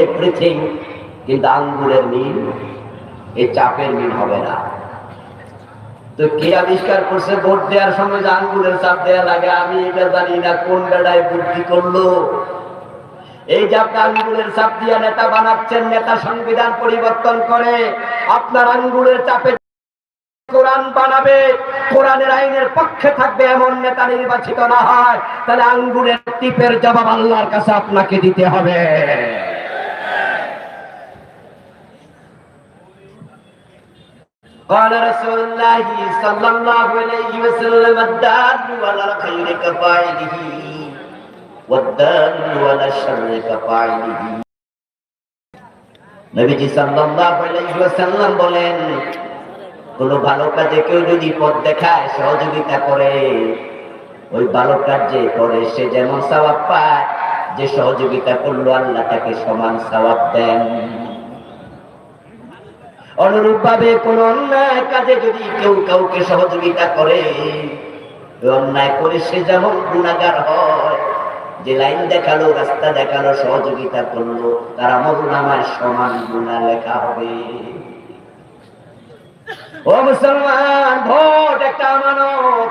Everything কিন্তু আঙ্গুরের মিল এই চাপের মিল হবে না। তো কে আবিষ্কার করছে ভোট দেওয়ার সময় যে আঙ্গুরের চাপ দেওয়া লাগে আমি এটা জানি না, কোন বেড়ায় বুদ্ধি করল? এই যে আপনি আঙ্গুলের চাপ দিয়ে নেতা বানাচ্ছেন, নেতা সংবিধান পরিবর্তন করে, আপনার আঙ্গুলের চাপে কোরআন বানাবে, কোরআনের আইনের পক্ষে থাকবে, এমন নেতা নির্বাচিত না হয়, তাহলে আঙ্গুলের টিপের জবাব আল্লাহর কাছে আপনাকে দিতে হবে। قال رسول الله صلى الله عليه وسلم الدال على الخير كفاعله والدال على الشر كفاعله নবীজি সাল্লাল্লাহু আলাইহি ওয়াসাল্লাম বলেন কোন ভালো কাজে কেউ যদি পথ দেখায় সহযোগিতা করে ওই ভালো কাজ যে করে সে যেমন সওয়াব পায় যে সহযোগিতা করলো আল্লাহ তাকে সমান সওয়াব দেন অনুরূপ ভাবে কোন অন্যায় কাজে যদি কেউ কাউকে সহযোগিতা করে অন্যায় করে সে যেমন গুণাগার হয়, যে লাইন দেখাল, রাস্তা দেখাল, সহযোগিতা করল, তার আমল নামায় সমান গুণা লেখা হবে। ও মুসলমান, ভোট একটা আমানত।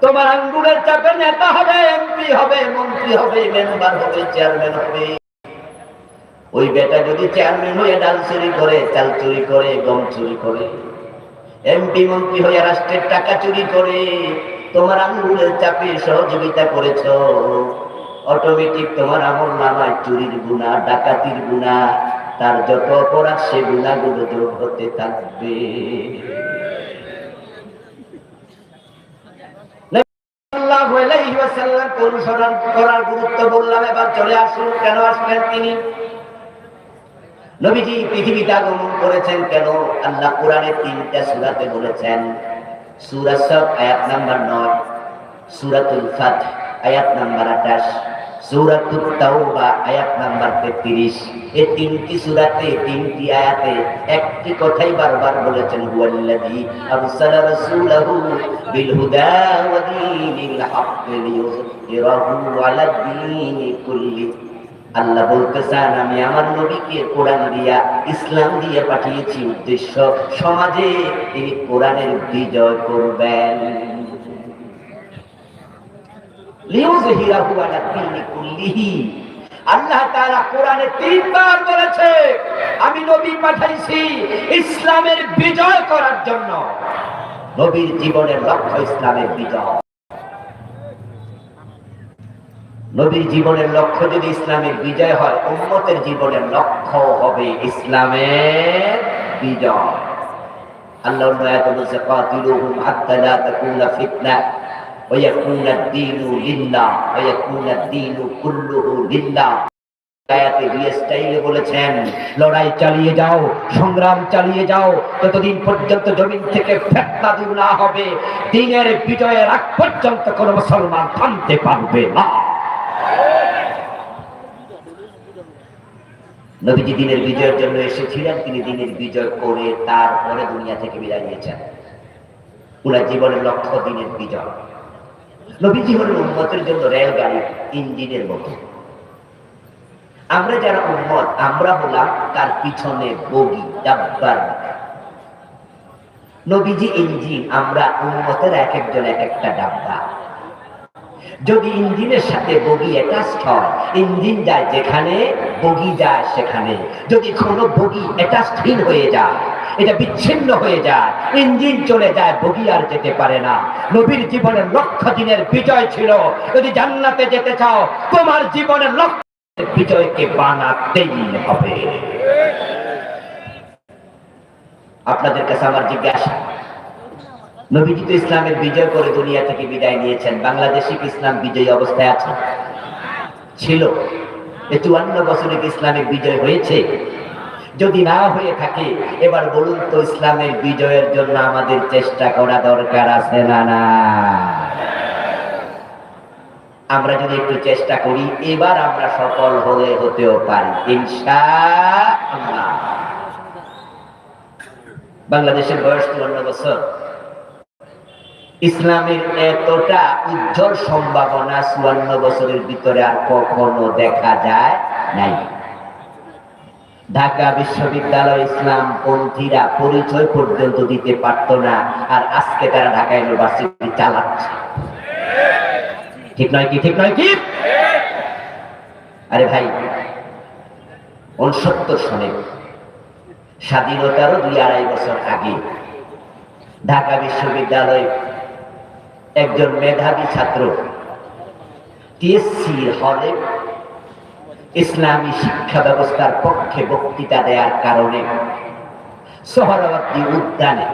তোমার আঙ্গুলের চাপে নেতা হবে, এমপি হবে, মন্ত্রী হবে, মেম্বার হবে, চেয়ারম্যান হবে। ওই বেটা যদি চেয়ারম্যান হয়ে ডাল চুরি করে, চাল চুরি করে, গম চুরি করে এমপি মন্ত্রী হয়ে রাষ্ট্রের টাকা চুরি করে, তোমার আঙ্গুলের চাপে সহযোগিতা করেছ অটোমেটিক তোমার আমল নামায় চুরির গুণা, ডাকাতির গুণা, তার যত অপরাধ সে গুণাগুলো যোগ হতে থাকবে। করার গুরুত্ব বললাম, এবার চলে আসুন, কেন আসলেন তিনি? নবীজি পৃথিবীতে আগমন করেছেন কেন? আল্লাহ কোরআনের তিনটা সূরাতে বলেছেন, সূরা সব আয়াত নাম্বার 9 সূরাতুল ফাত আয়াত নাম্বার 28 সূরাতুত তাওবা আয়াত নাম্বার 33 এই তিনটি সূরাতে, তিনটি আয়াতে একটি কথাই বারবার বলেছেন, হুয়াল্লাযী আরসালা রাসূলাহু বিল হুদা ওয়া দীনিল হক লিইয়ুযহিরাহু আলা দীনি কুল্লি আল্লাহ বলতে চান আমি আমার নবীকে কোরআন দিয়া, ইসলাম দিয়ে পাঠিয়েছি উদ্দেশ্য, সমাজে তিনি কোরআনের বিজয় করবেন। আল্লাহ তাআলা কোরআনে তিনবার বলেছে, আমি নবী পাঠাইছি ইসলামের বিজয় করার জন্য। নবীর জীবনের লক্ষ্য ইসলামের বিজয়। নবীর জীবনের লক্ষ্য যদি ইসলামের বিজয় হয়, উম্মতের জীবনের লক্ষ্য হবে ইসলামের বিজয়। আল্লাহ বলছে কাতিলুহুম হাত্তা লা তাকুনা ফিতনা, ওয়া ইয়াকুনা ad-দীনু লিল্লাহ, ওয়া ইয়াকুনা ad-দীনু কুল্লুহু লিল্লাহ। আয়াতে বলেছেন, লড়াই চালিয়ে যাও, সংগ্রাম চালিয়ে যাও ততদিন পর্যন্ত জমিন থেকে ফেতনা দূর না হবে, দিনের বিজয়ের আগ পর্যন্ত কোনো মুসলমান থামতে পারবে না। নবীজি দিনের বিজয়ের জন্য এসেছিলেন, তিনি দিনের বিজয় করে তারপরে দুনিয়া থেকে বিদায় নিয়েছেন। ওনার জীবনের লক্ষ্য দিনের বিজয়। নবীজি হলেন উন্মতের জন্য রেলগাড়ি, ইঞ্জিনের মতো। আমরা যারা উন্মত আমরা হলাম তার পিছনে বগি, ডাব্বার। নবীজি ইঞ্জিন, আমরা উন্মতের এক একজন এক একটা ডাব্বা। যদি ইঞ্জিনের সাথে বগি অ্যাটাচড হয় ইঞ্জিন যায় যেখানে, বগি যায় সেখানে। যদি কোনো বগি অ্যাটাচহীন হয়ে যায়, এটা বিচ্ছিন্ন হয়ে যায় ইঞ্জিন চলে যায়, বগি আর যেতে পারে না। নবীর জীবনের লক্ষ দিনের বিজয় ছিল। যদি জান্নাতে যেতে চাও, তোমার জীবনের লক্ষ্য বিজয়কে বানাতেই হবে। আপনাদের কাছে আমার জিজ্ঞাসা নবীজি তো ইসলামের বিজয় করে দুনিয়া থেকে বিদায় নিয়েছেন। বাংলাদেশে কি ইসলাম বিজয়ী অবস্থায় আছে? ছিল। চুয়ান্ন বছরে কি ইসলামের বিজয় হয়েছে? যদি না হয়ে থাকে, এবার বলুন তো ইসলামের বিজয়ের জন্য আমাদের চেষ্টা করা দরকার আছে না না? আমরা যদি একটু চেষ্টা করি, এবার আমরা সফল হলে হতেও পারি। ইনশাআল্লাহ। বাংলাদেশের বয়স চুয়ান্ন বছর। ইসলামের এতটা উজ্জ্বল সম্ভাবনা চুয়ান্ন বছরের ভিতরে আর কখনো দেখা যায় নাই। ঢাকা বিশ্ববিদ্যালয় ইসলাম পন্থীরা পরিচয় পর্যন্ত দিতে পারতো না, আর আজকে তারা ঢাকা ইউনিভার্সিটি চালাচ্ছে। ঠিক নয় কি, ঠিক নয় কি? আরে ভাই উনসত্তর সনে, স্বাধীনতারও দুই আড়াই বছর আগে ঢাকা বিশ্ববিদ্যালয়ে একজন মেধাবী ছাত্র, টিএসসি হলে ইসলামী শিক্ষা ব্যবস্থার পক্ষে বক্তৃতা দেওয়ার কারণে সোহরাবাদী উদ্যানে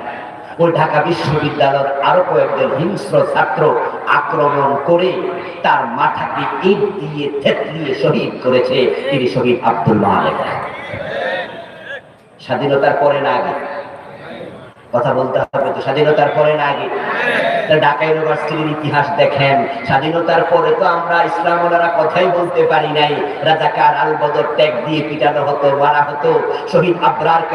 ওই ঢাকা বিশ্ববিদ্যালয়ের আরও কয়েকজন হিংস্র ছাত্র আক্রমণ করে তার মাথাকে ইট দিয়ে থেতলিয়ে শহীদ করেছে তিনি শহীদ আব্দুল মালেক। স্বাধীনতার পরে না আগে? কথা বলতে হবে তো, স্বাধীনতার পরে না আগে? ঢাকা ইউনিভার্সিটির ইতিহাস দেখেন। স্বাধীনতার পরে তো আমরা ইসলাম ওনারা কথাই বলতে পারি নাই। রাজাকার দিয়ে পিটানো হতো, মারা হতো। শহীদ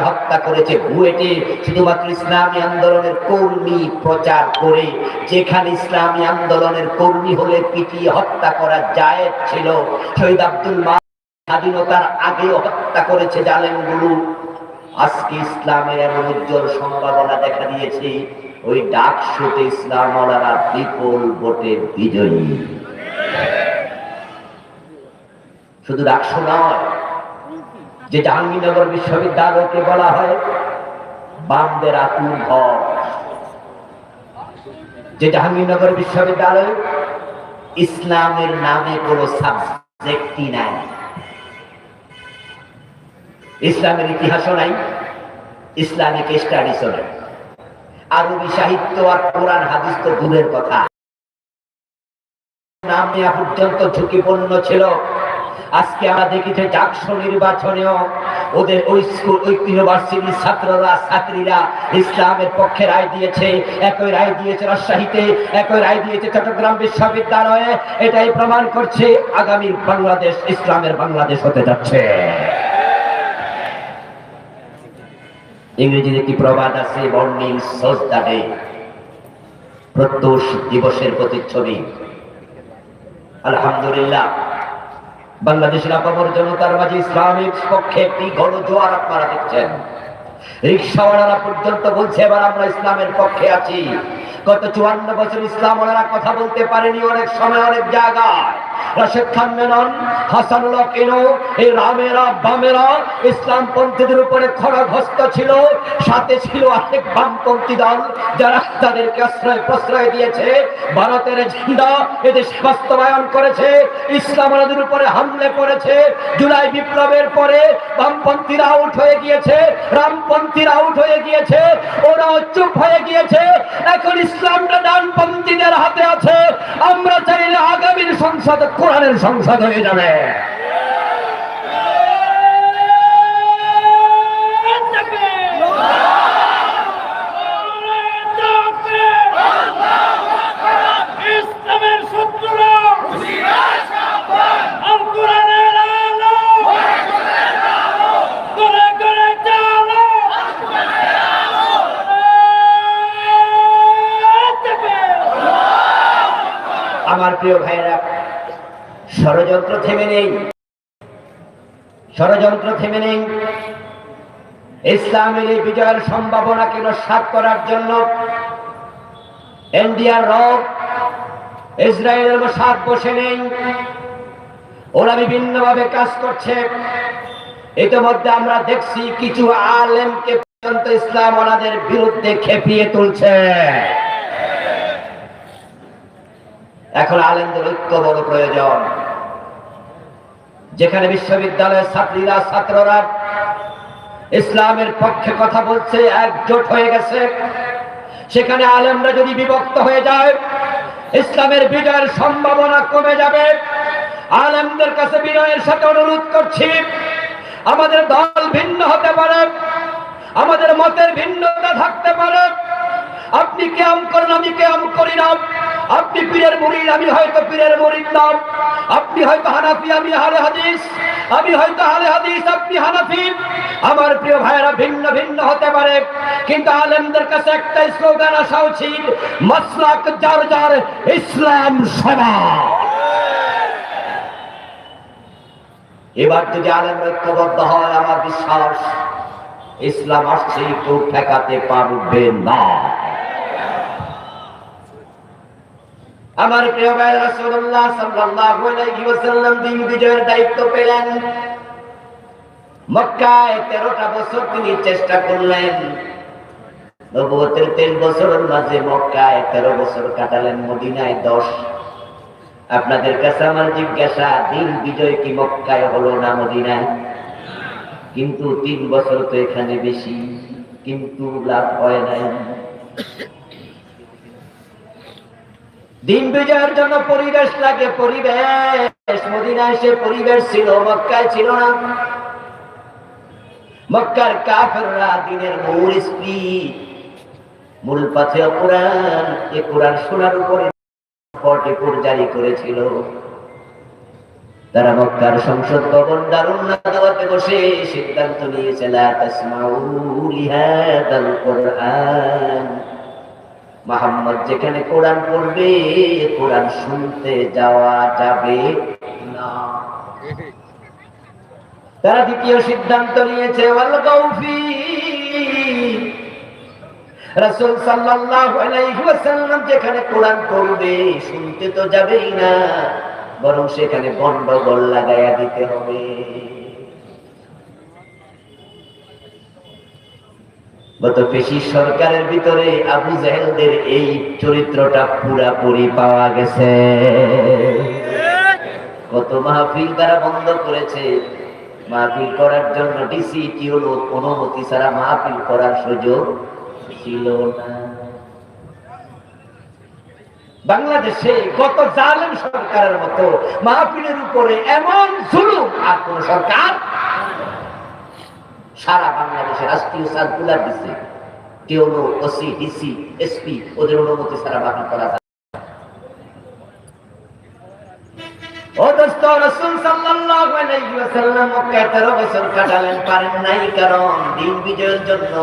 হত্যা করেছে বুয়েটে শুধুমাত্র ইসলামী আন্দোলনের কর্মী প্রচার করে, যেখানে ইসলামী আন্দোলনের কর্মী হলে পিটিয়ে হত্যা করা যায় ছিল। শহীদ আব্দুল মা স্বাধীনতার আগেও হত্যা করেছে জালেমগুলো। আজকে ইসলামের এমন উজ্জ্বল সম্ভাবনা দেখা দিয়েছে। ওই ডাক শুতে ইসলাম ওনারা বিপুল ভোটে বিজয়ী। শুধু ডাকসু নয়, যে জাহাঙ্গীরনগর বিশ্ববিদ্যালয়কে বলা হয় বামদের আতুর ঘর যে জাহাঙ্গীরনগর বিশ্ববিদ্যালয় ইসলামের নামে কোনো সাবজেক্টই নাই। ইসলামের ইতিহাসও নাই, ইসলামিক স্টাডিজও নাই। আরবি সাহিত্য আর কোরআন হাদিস তো দূরের কথা। পর্যন্ত ঝুঁকিপূর্ণ ছিল। আজকে আমরা নির্বাচনেও ওদের ওই স্কুল, ওই ইউনিভার্সিটির ছাত্ররা, ছাত্রীরা ইসলামের পক্ষে রায় দিয়েছে। একই রায় দিয়েছে রাজশাহীতে, একই রায় দিয়েছে চট্টগ্রাম বিশ্ববিদ্যালয়ে। এটাই প্রমাণ করছে আগামী বাংলাদেশ, ইসলামের বাংলাদেশ হতে যাচ্ছে। ইংরেজির একটি প্রবাদ আছে মর্নিং সোজ দ্য ডে প্রত্যুষ দিবসের প্রতিচ্ছবি। আলহামদুলিল্লাহ, বাংলাদেশের আপামর জনতার মাঝে ইসলামিক পক্ষে একটি গণ জোয়ার আপনারা দেখছেন। রিক্সাওয়ালারা পর্যন্ত বলছে, এবার আমরা ইসলামের পক্ষে আছি। গত চুয়ান্ন বছর ইসলাম ওনারা কথা বলতে পারেনি অনেক সময়, অনেক জায়গায়। রাশেদ খান মেনন হাসানুল কিনো এই রামেরা, বামেরা ইসলাম পন্থীদের উপরে খড়গস্ত ছিল। সাথে ছিল অনেক বামপন্থী দল যারা তাদেরকে আশ্রয় প্রশ্রয় দিয়েছে। ভারতের এদেশ বাস্তবায়ন করেছে। উপরে হামলে করেছে জুলাই বিপ্লবের পরে বামপন্থীরা আউট হয়ে গিয়েছে, রামপন্থীরা আউট হয়ে গিয়েছে, ওরাও চুপ হয়ে গিয়েছে। এখন ইসলামটা ডানপন্থীদের হাতে আছে। আমরা চাইলে আগামীর সংসদ কোরআনের সংসদ হয়ে যাবে। আমার প্রিয় আল কোরআনের আলো করে করে চালো আমার প্রিয় ভাইরা ষড়যন্ত্র থেমে নেই। ষড়যন্ত্র থেমে নেই। ইসলামের এই বিজয়ের সম্ভাবনাকে নস্বাত করার জন্য ইন্ডিয়ার রব, ইসরায়েলের বসাত বসে নেই। ওরা বিভিন্নভাবে কাজ করছে। ইতিমধ্যে আমরা দেখছি কিছু আলেমকে পর্যন্ত ইসলাম ওনাদের বিরুদ্ধে খেপিয়ে তুলছে। এখন আলেমদের ঐক্য প্রয়োজন। যেখানে বিশ্ববিদ্যালয়ের ছাত্রীরা, ছাত্ররা ইসলামের পক্ষে কথা বলছে, একজোট হয়ে গেছে। সেখানে আলেমরা যদি বিভক্ত হয়ে যায়, ইসলামের বিজয়ের সম্ভাবনা কমে যাবে। আলেমদের কাছে বিনয়ের সাথে অনুরোধ করছি, আমাদের দল ভিন্ন হতে পারে, আমাদের মতের ভিন্নতা থাকতে পারে আপনি কেয়াম করেন, আমি কেয়াম করি না। আপনি পীরের মুরিদ, আমি হয়তো পীরের মুরিদ নাম আপনি হয়তো হানাফি, আমি হালে হাদিস। আমি হয়তো হালে হাদিস, আপনি হানাফি। আমার প্রিয় ভাইয়েরা, ভিন্ন ভিন্ন হতে পারে। কিন্তু আলেমদের কাছে একটা স্লোগান আসা উচিত, মাসলাক যার যার ইসলাম সভা এবার যদি আলেম ঐক্যবদ্ধ হয়, আমার বিশ্বাস, ইসলাম আসছে, কেউ ঠেকাতে পারবে না। আমার প্রিয় ভাই রাসূলুল্লাহ সাল্লাল্লাহু আলাইহি ওয়াসাল্লাম দিন বিজয়ের দায়িত্ব পেলেন। মক্কায় 13টা বছর তিনি চেষ্টা করলেন। নবুয়তের 3 বছরের মাঝে মক্কায় 13 বছর কাটালেন, মদিনায় 10 আপনাদের কাছে আমার জিজ্ঞাসা, দিন বিজয় কি মক্কায় হলো না মদিনায়? কিন্তু তিন বছর তো এখানে বেশি, কিন্তু লাভ হয় নাই। দিন বিজয়ের জন্য পরিবেশ লাগে, পরিবেশ। মদিনায় সে পরিবেশ ছিল, মক্কায় ছিল না। মক্কার কাফেররা দিনের মূল স্পিড মূল পাথে কোরআন, এ কোরআন শোনার উপরে ফর্টিপুর জারি করেছিল। তারা মক্কার সংসদ ভবন দারুণ দাওয়াতে বসে সিদ্ধান্ত নিয়েছে, লা তাসমাউ লিহাদাল কোরআন। মোহাম্মদ, যেখানে কোরআন পড়বে, কোরআন শুনতে যাওয়া যাবে না। তারা দ্বিতীয় সিদ্ধান্ত নিয়েছে রাসূল সাল্লাল্লাহু আলাইহি ওয়াসাল্লাম যেখানে কোরআন পড়বে, শুনতে তো যাবেই না, বরং সেখানে গন্ডগোল লাগাইয়া দিতে হবে। গত পেশি সরকারের ভিতরে আবু জাহেলদের এই চরিত্রটা পুরাপুরি পাওয়া গেছে। কত মাহফিল তারা বন্ধ করেছে। মাহফিল করার জন্য ডিসি টিউল অনুমতি ছাড়া মাহফিল করার সুযোগ ছিল না। বাংলাদেশে গত জালেম সরকারের মতো মাহফিলের উপরে এমন জুলুম আর কোন সরকার সারা বাংলাদেশে রাষ্ট্রীয় সার্কুলার দিচ্ছে টিওলো ওসি, ডিসি, এসপি, ওদের অনুমতি ছাড়া মাহফিল করা যায় ও দোস্ত, রাসূল সাল্লাল্লাহু আলাইহি ওয়াসাল্লাম মক্কায় 13 বছর কাটালেন, পারেন নাই কারণ দিন বিজয়ের জন্য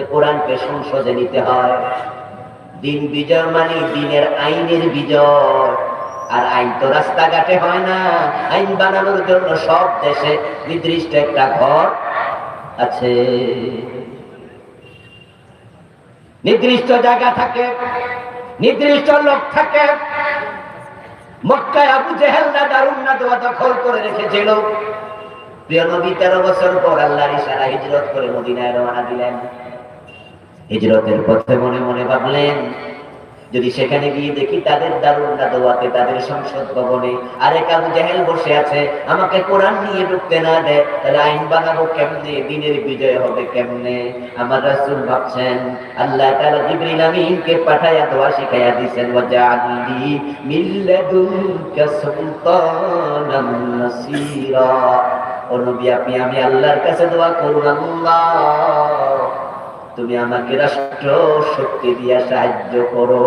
এ কোরআনকে সংসদে নিতে দিন বিজয় মানে দিনের আইনের বিজয়। আর আইন তো রাস্তাঘাটে হয় না। আইন বানানোর জন্য সব দেশে নির্দিষ্ট একটা ঘর আছে। নির্দিষ্ট জায়গা থাকে, নির্দিষ্ট লোক থাকে। মক্কায় আবু জেহেলরা দারুণ না দেওয়া দখল করে রেখেছিল। প্রিয় নবী, তেরো বছর পর আল্লাহর ইশারা হিজরত করে মদিনায় রওনা দিলেন। হিজরতের পথে মনে মনে ভাবলেন যদি সেখানে গিয়ে দেখি তাদের দারুণা দোয়াতে, তাদের সংসদ ভবনে, আরেক আবু জাহেল বসে আছে, আমাকে কোরআন নিয়ে ঢুকতে না দেয় তাহলে আইন বানাবো কেমনে? দিনের বিজয় হবে কেমনে? আমার রাসূল ভাবছেন, আল্লাহ তাআলা জিবরিল আমিনকে পাঠায়া দোয়া শিখাইয়া দিয়েছেন, ওয়াজআলনি মিল্লাদুনকা সুলতানান নাসীরা। ও নবী, আপনি, আমি আল্লাহর কাছে দোয়া করুন, আল্লাহ। তুমি আমাকে রাষ্ট্র শক্তি দিয়া সাহায্য করো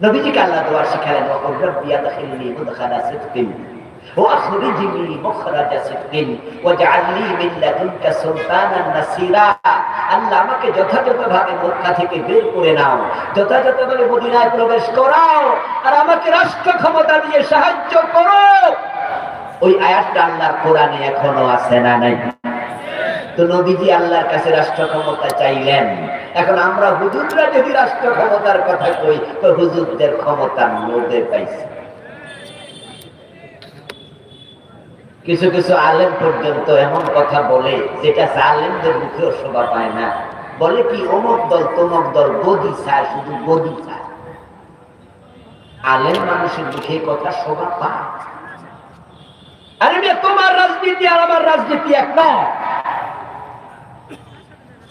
নবীজিকে আল্লাহ দোয়া শিখালেন ওকুল রব্বি আদখিলনি মুদখালা সিদকিন واخرجني مخرج صدق واجعل لي من لدنك سلطانا نصيرا আল্লাহ আমাকে যথাযথভাবে মক্কা থেকে বের করে নাও যথাযথভাবে মদিনায় প্রবেশ করাও আর আমাকে রাষ্ট্র ক্ষমতা দিয়ে সাহায্য করো ওই আয়াতটা আল্লাহর কোরআনে এখনো আছে না নাই তো নবীজি আল্লাহর কাছে রাষ্ট্র ক্ষমতা চাইলেন। এখন আমরা হুজুররা যদি রাষ্ট্র ক্ষমতার কথা কই, তো হুজুরদের ক্ষমতা লোদে পাইছে। কিছু কিছু আলেম পর্যন্ত এমন কথা বলে, যেটা আলেমদের মুখেও শোভা পায় না। বলে কি, অমুক দল, তমক দল, গদি চায়, শুধু গদি চায়। আলেম মানুষের মুখে কথা শোভা পায়। আরে তোমার রাজনীতি আর আমার রাজনীতি এক নয়।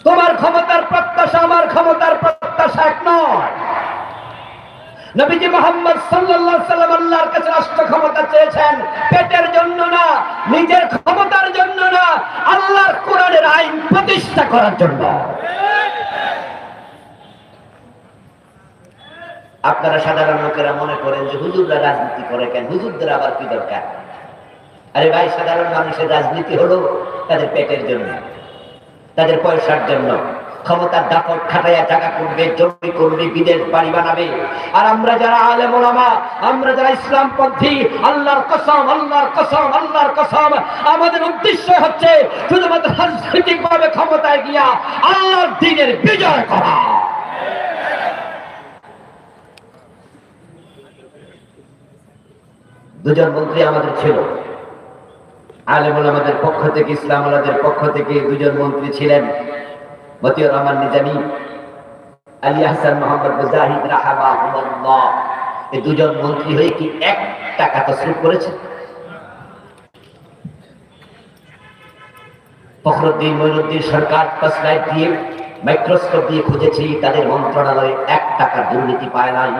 তোমার ক্ষমতার প্রত্যাশা আমার ক্ষমতার প্রত্যাশা এক নয়। নবীজি মোহাম্মদ সাল্লাল্লাহু সাল্লাম আল্লাহর কাছে রাষ্ট্র ক্ষমতা চেয়েছেন। পেটের জন্য না, নিজের ক্ষমতার জন্য না, আল্লাহর কোরআনের আইন প্রতিষ্ঠা করার জন্য। আপনারা সাধারণ লোকেরা মনে করেন যে হুজুররা রাজনীতি করে কেন? হুজুরদের আবার কি দরকার? আরে ভাই, সাধারণ মানুষের রাজনীতি হলো তাদের পেটের জন্য। তাদের পয়সার জন্য। ক্ষমতার দাপট খাটাইয়া জায়গা করবে, জমি করবে, বিদেশ বাড়ি বানাবে। আর আমরা যারা আলেম ওলামা, আমরা যারা ইসলামপন্থী আল্লাহর কসম আল্লাহর কসম আল্লাহর কসম, আমাদের উদ্দেশ্য হচ্ছে শুধুমাত্র রাজনৈতিক ভাবে ক্ষমতায় গিয়া আল্লাহর দিনের বিজয় করা। দুজন মন্ত্রী আমাদের ছিল। আলেমুল পক্ষ থেকে, ইসলাম আলাদের পক্ষ থেকে দুজন মন্ত্রী ছিলেন, মতিউর রহমান নিজামি, আলী হাসান মোহাম্মদ মুজাহিদ রাহামাহুল্লাহ। এই দুজন মন্ত্রী হয়ে কি এক টাকা তসরুপ করেছে? ফখরুদ্দিন মইনুদ্দিন সরকার দিয়ে মাইক্রোস্কোপ দিয়ে খুঁজেছি, তাদের মন্ত্রণালয়ে এক টাকা দুর্নীতি পায় নাই।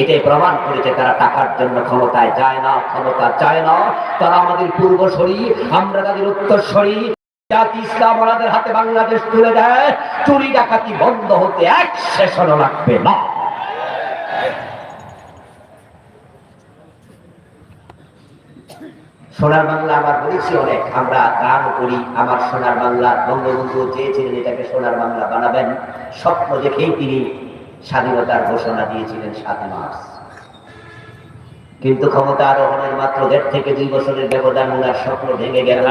এটাই প্রমাণ করেছে তারা টাকার জন্য ক্ষমতায় যায় না, ক্ষমতা চায় না। তারা আমাদের পূর্ব পূর্বসরী, আমরা তাদের উত্তরসরী। জাতি ইসলাম ওনাদের হাতে বাংলাদেশ তুলে দেয়, চুরি ডাকাতি বন্ধ হতে এক সেশনও লাগবে না। সোনার বাংলা আমার বলেছি অনেক। আমরা গান করি, আমার সোনার বাংলা বঙ্গবন্ধু চেয়েছিলেন এটাকে সোনার বাংলা বানাবেন। স্বপ্ন দেখেই তিনি স্বাধীনতার ঘোষণা দিয়েছিলেন সাতই মার্চ। কিন্তু ক্ষমতা আরোহণের মাত্র দেড় থেকে দুই বছরের ব্যবধান ওনার স্বপ্ন ভেঙে গেল।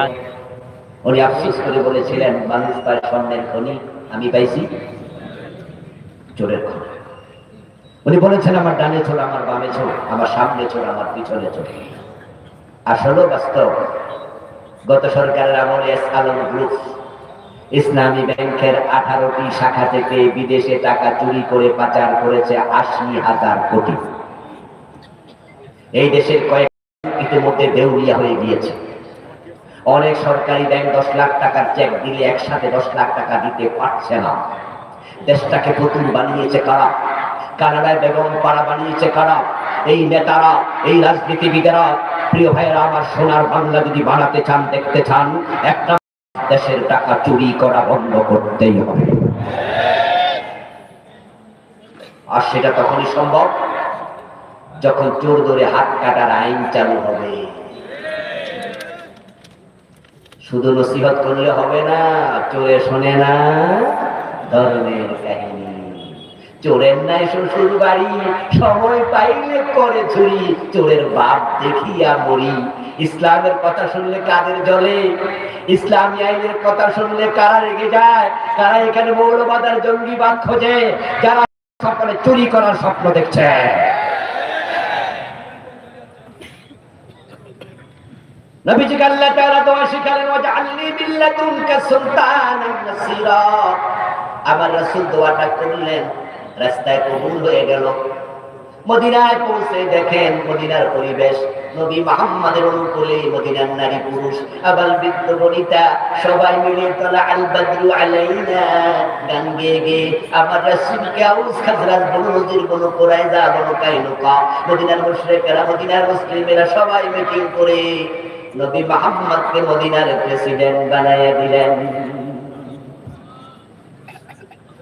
উনি আফসোস করে বলেছিলেন, মানুষ পায় স্বর্ণের খনি, আমি পাইছি চোরের খনি। উনি বলেছেন, আমার ডানে ছোট আমার বামে ছোট আমার সামনে ছোট আমার পিছনে ছোট আসলে বাস্তব। গত সরকারের আমলে এস আলম গ্রুপ ইসলামী ব্যাংকের আঠারোটি শাখা থেকে বিদেশে টাকা চুরি করে পাচার করেছে আশি হাজার কোটি। এই দেশের কয়েক ইতিমধ্যে দেউলিয়া হয়ে গিয়েছে। অনেক সরকারি ব্যাংক দশ লাখ টাকার চেক দিলে একসাথে দশ লাখ টাকা দিতে পারছে না। দেশটাকে পুতুল বানিয়েছে কারা? কানাডায় বেগম পাড়া বানিয়েছে কারা? এই নেতারা, এই রাজনীতিবিদেরা প্রিয় ভাইয়েরা, আমার সোনার বাংলা যদি বানাতে চান, দেখতে চান, একটা দেশের টাকা চুরি করা বন্ধ করতেই হবে। আর সেটা তখনই সম্ভব যখন চোর ধরে হাত কাটার আইন চালু হবে। শুধু নসিহত করলে হবে না, চোরে শোনে না কাহিনী চোরের নাই শ্বশুর বাড়ি, সময় পাইলে করে চুরি, চোরের বাপ দেখিয়া মরি। ইসলামের কথা শুনলে কাদের জলে? ইসলামী আইনের কথা শুনলে কারা রেগে যায়? কারা এখানে মৌলবাদার জঙ্গিবাদ খোঁজে? যারা সকালে চুরি করার স্বপ্ন দেখছে। আমার রাসূল দোয়াটা করলেন। রাস্তায় কবুল হয়ে গেল। মদিনায় পৌঁছে দেখেন মদিনার পরিবেশ। নবী মুহাম্মাদের অনুকূলে মদিনার নারী পুরুষ, আবাল বৃদ্ধ বনিতা, সবাই মিলে আল আলাইনা। গান আমার খাজরাজ বনু নদীর বনু বনু মদিনার মদিনার মুসলিমেরা সবাই মিটিং করে নবী মুহাম্মদকে মদিনার প্রেসিডেন্ট বানাইয়া দিলেন।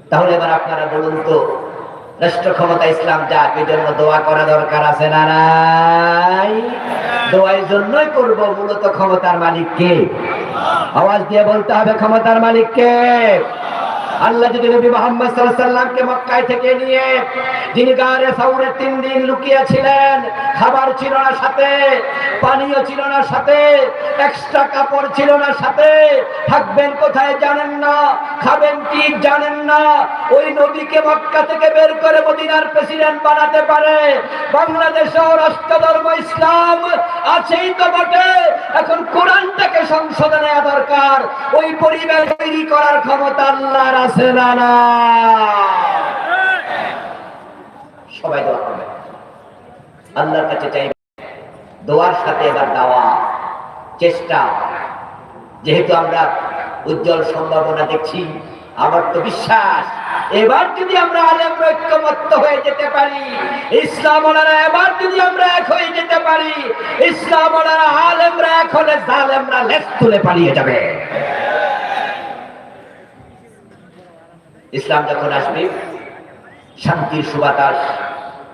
তাহলে এবার আপনারা বলুন তো রাষ্ট্র ক্ষমতা ইসলাম যাক এই জন্য দোয়া করা দরকার আছে না নাই? দোয়ার জন্যই করব মূলত ক্ষমতার মালিককে। আওয়াজ দিয়ে বলতে হবে ক্ষমতার মালিক কে আল্লাহ যদি নবী মোহাম্মদ সাল্লাল্লাহু আলাইহি সাল্লামকে মক্কায় থেকে নিয়ে যিনি গারে সাউরে তিন দিন লুকিয়েছিলেন, খাবার ছিল না সাথে, পানীয় ছিল না সাথে এক্সট্রা কাপড় ছিল না সাথে, থাকবেন কোথায় জানেন না, খাবেন কি জানেন না, ওই নবীকে মক্কা থেকে বের করে মদিনার প্রেসিডেন্ট বানাতে পারে বাংলাদেশেও রাষ্ট্র ধর্ম ইসলাম আছেই তো বটে এখন কোরআনটাকে সংশোধন নেওয়া দরকার। ওই পরিবেশ তৈরি করার ক্ষমতা আল্লাহর আছে না না? সবাই দোয়া করবে। আল্লাহর কাছে চাইবে দোয়ার সাথে এবার দাওয়া। চেষ্টা। যেহেতু আমরা উজ্জ্বল সম্ভাবনা দেখছি আমার তো বিশ্বাস, এবার যদি আমরা আলেমরা ঐক্যমত্য হয়ে যেতে পারি, ইসলাম ওনারা এবার যদি আমরা এক হয়ে যেতে পারি, ইসলাম ওনারা আলেমরা এক হলে জালেমরা লেস তুলে পালিয়ে যাবে। ইসলাম যখন আসবে, শান্তির সুবাতাস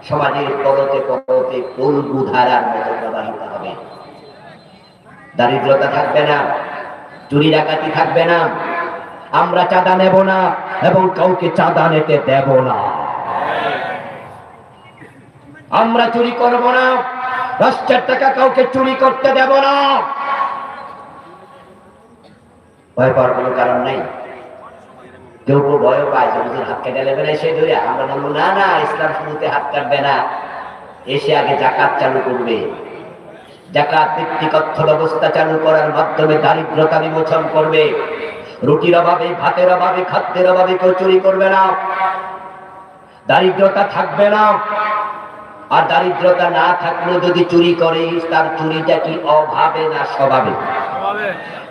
সমাজের পরতে পরতে পলগু ধারার মতো প্রবাহিত হবে? দারিদ্রতা থাকবে না, চুরি ডাকাতি থাকবে না আমরা চাঁদা নেব না এবং কাউকে চাঁদা নিতে দেব না। আমরা চুরি করব না। রাষ্ট্রের টাকা কাউকে চুরি করতে দেব না। ভয় পাওয়ার কোনো কারণ নাই। কেউ কেউ ভয় পায় যে হাত কেটে নেবে না সে ধরে। আমরা বলব, না না, ইসলাম শুরুতে হাত কাটবে না। এসে আগে জাকাত চালু করবে। জাকাত অর্থ ব্যবস্থা চালু করার মাধ্যমে দারিদ্রতা বিমোচন করবে। রুটির অভাবে ভাতের অভাবে খাদ্যের অভাবে কেউ চুরি করবে না। দারিদ্রতা থাকবে না। আর দারিদ্রতা না থাকলেও যদি চুরি করে তার চুরিটা কি অভাবে না স্বভাবে?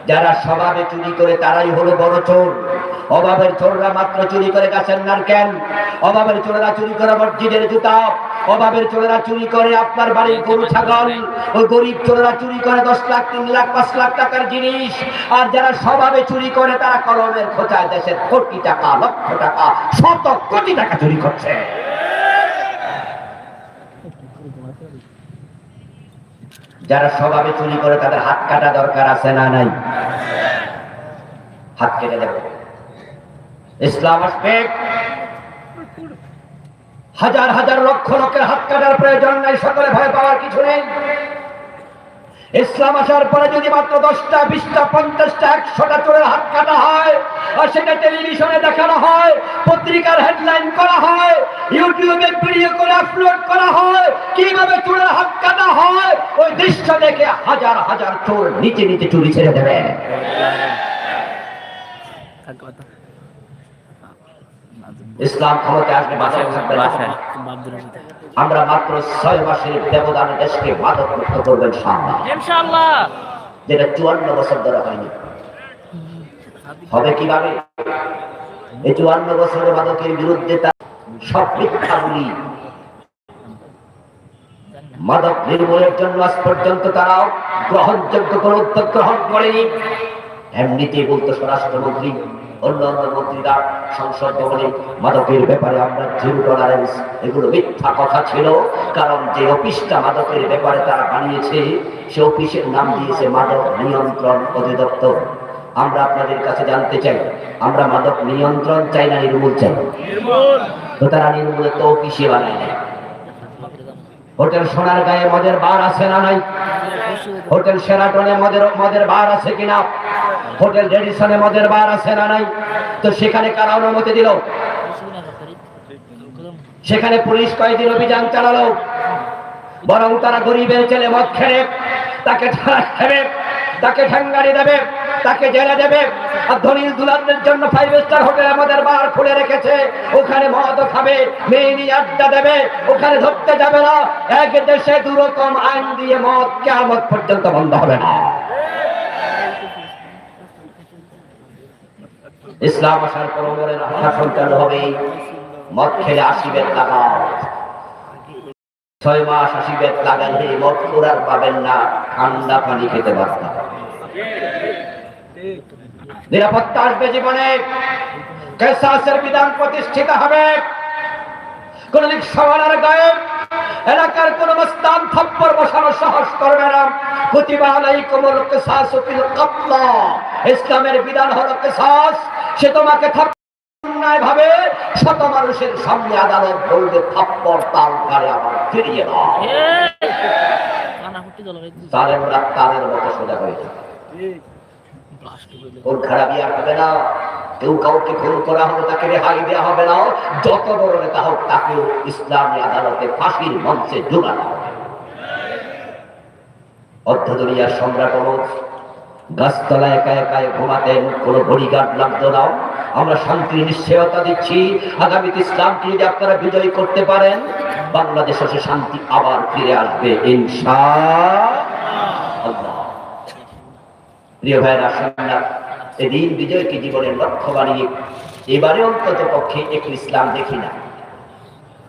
যারা স্বভাবে চুরি করে তারাই হলো বড় চোর। অভাবের চোররা মাত্র চুরি করে গাছের নারকেল। অভাবের চোরেরা চুরি করে মসজিদের জুতা। অভাবের চোরেরা চুরি করে আপনার বাড়ির গরু, ছাগল ওই গরিব চোরেরা চুরি করে দশ লাখ, তিন লাখ, পাঁচ লাখ টাকার জিনিস। আর যারা স্বভাবে চুরি করে, তারা কলমের খোঁচায় দেশের কোটি টাকা, লক্ষ টাকা, শত কোটি টাকা চুরি করছে। যারা স্বভাবে চুরি করে, তাদের হাত কাটা দরকার আছে না নাই? হাত কেটে দেবে। ইসলাম আসবে। হাজার হাজার লক্ষ লোকের হাত কাটার প্রয়োজন নাই, সকলে ভয় পাওয়ার কিছু নেই। ইসলাম আসার পরে যদি মাত্র দশটা, বিশটা, পঞ্চাশটা, একশোটা চোরের হাত কাটা হয়, আর সেটা টেলিভিশনে দেখানো হয়, পত্রিকার হেডলাইন করা হয়, ইউটিউবে ভিডিও করে আপলোড করা হয়, কীভাবে চোরের হাত কাটা হয়, ওই দৃশ্য দেখে হাজার হাজার চোর নিচে নিচে চুরি ছেড়ে দেবে ইসলাম ক্ষমতা আসবে বাসায় থাকবে না। আমরা মাত্র ছয় মাসের ব্যবধান দেশকে মাদক মুক্ত করবেন ইনশাআল্লাহ। যেটা চুয়ান্ন বছর ধরে হয়নি। হবে কীভাবে? এই চুয়ান্ন বছরের মাদকের বিরুদ্ধে তার সব মিথ্যাগুলি মাদক নির্মূলের জন্য আজ পর্যন্ত তারাও গ্রহণযোগ্য কোন উদ্যোগ গ্রহণ করেনি। এমনিতেই বলতো স্বরাষ্ট্রমন্ত্রী অন্যান্য মন্ত্রীরা সংসদ ভবনে মাদকের ব্যাপারে আমরা জিরো টলারেন্স এগুলো মিথ্যা কথা ছিল। কারণ যে অফিসটা মাদকের ব্যাপারে তারা বানিয়েছে সে অফিসের নাম দিয়েছে মাদক নিয়ন্ত্রণ অধিদপ্তর। আমরা আপনাদের কাছে জানতে চাই আমরা মাদক নিয়ন্ত্রণ চাই না নির্মূল চাই? তো তারা নির্মূলে তো অফিসে বানায় নাই। হোটেল সোনার গায়ে মদের বার আছে না নাই? হোটেল সেরাটনে মদের মদের বার আছে কিনা? হোটেল রেডিসনে মদের বার আছে না নাই? তো সেখানে কারা অনুমতি দিল? সেখানে পুলিশ কয়েকদিন অভিযান চালালো। বরং তারা গরিবের ছেলে মদ খেলে তাকে ঠাড়া দেবে, তাকে ঠ্যাঙ্গারি দেবে, তাকে জেলে দেবে। আর ধনীর দুলাদের জন্য ফাইভ স্টার হোটেল আমাদের বার খুলে রেখেছে। ওখানে মদ খাবে, মেয়ে আড্ডা দেবে, ওখানে ধরতে যাবে না। এক দেশে দুরকম আইন দিয়ে মদ কেমন পর্যন্ত বন্ধ হবে না। ইসলাম আসার পর ওমরের চালু হবে। মদ খেলে আশি বেদ লাগাও ছয় মাস আশি বেদ লাগালে মদ খোরার পাবেন না, ঠান্ডা পানি খেতে পারতাম নিরাপত্তা আসবে জীবনে। কেসাসের বিধান প্রতিষ্ঠিত হবে। কোনদিন সবার গায়ে, এলাকার কোন স্থান থপ্পর বসানো সাহস করবে না। কুতিবা আলাইকুমুল ইসলামের বিধান হলো কিসাস। সে তোমাকে অন্যায় ভাবে, শত মানুষের সামনে আদালত বলবে থাপ্পর তাল গাড়ে আবার ফিরিয়ে দাও। মতো সোজা হয়ে ওর হবে না। কেউ কাউকে করা হলে তাকে রেহাই দেওয়া হবে না। যত বড় নেতা হোক, তাকে ইসলামী আদালতে ফাঁসির মঞ্চে ঝুলানো হবে। অর্ধ দুনিয়ার সম্রাট গাছতলা একা একা ঘুমাতেন কোনো বডিগার্ড লাগতো না। আমরা শান্তির নিশ্চয়তা দিচ্ছি। আগামীতে ইসলামকে যদি আপনারা বিজয় করতে পারেন, বাংলাদেশে সে শান্তি আবার ফিরে আসবে প্রিয় ভাইয়ের সেদিন বিজয়কে জীবনের লক্ষ্য বানিয়ে, এবারে অন্তত পক্ষে একটি ইসলাম দেখি না।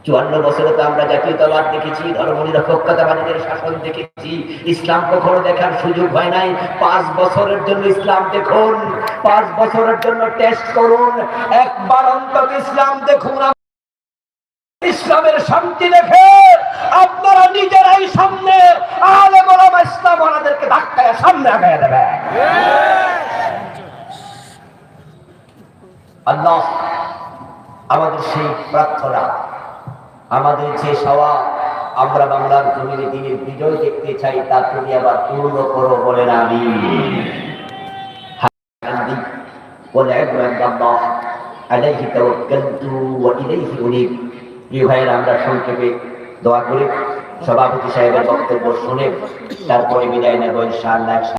চুয়ান্ন বছরে তো আমরা জাতীয়তাবাদ দেখেছি ধর্ম নিরপেক্ষতাবাদীদের শাসন দেখেছি। ইসলাম কখনো দেখার সুযোগ হয় নাই। পাঁচ বছরের জন্য ইসলাম দেখুন, পাঁচ বছরের জন্য টেস্ট করুন। একবার অন্তত ইসলাম দেখুন। ইসলামের শান্তি দেখে আপনারা নিজেরাই সামনে আলে বলা ইসলাম ওনাদেরকে ধাক্কায় সামনে আগায় দেবে। আল্লাহ আমাদের সেই প্রার্থনা আমাদের যে সওয়া আমরা বাংলার জমিনে দিনের বিজয় দেখতে চাই তা তুমি আবার পূর্ণ করো বলেন আমি حمدي والعلم عند الله عليه توكلت وإليه أنيب প্রিয় ভাইয়েরা আমরা সংক্ষেপে দোয়া করি সভাপতি সাহেবের বক্তব্য শুনে তারপরে বিদায় নেব ইনশাআল্লাহ